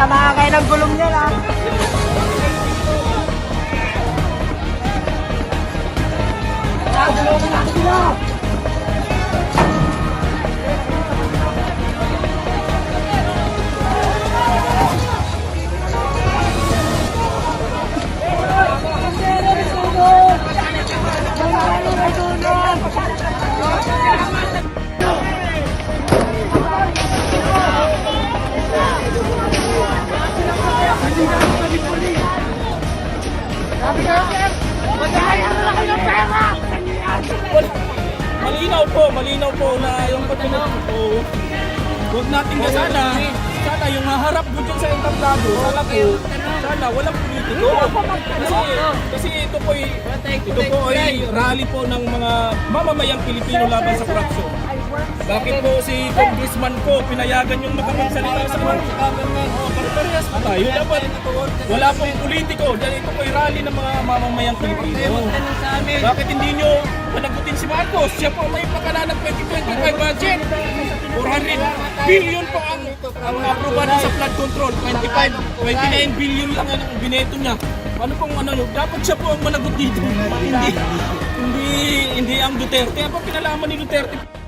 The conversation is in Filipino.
tama Nakakain ang gulong niya lang. Nakagulong na sila! Malinaw po, malinaw po na yung pagpinag po. Huwag natin na sana, sana yung haharap doon dyan sa entablado, sana po, sana walang politiko. Kasi, kasi ito po ay, ito po ay rally po ng mga mamamayang Pilipino laban sa korupsyon. Bakit po si congressman po pinayagan yung makapagsalita sa mga Po tayo. Dapat wala pong politiko. Dahil ito po ay rally ng mga mamamayang Pilipino. Bakit hindi nyo panagutin si Marcos? Siya po may pakala ng 2025 budget. 400 billion po ang ang aprobado sa flood control. 25, 29 billion lang ang bineto niya. Ano pong ano, dapat siya po ang managot dito. Hindi, hindi, hindi ang Duterte. Ano pinalaman ni Duterte?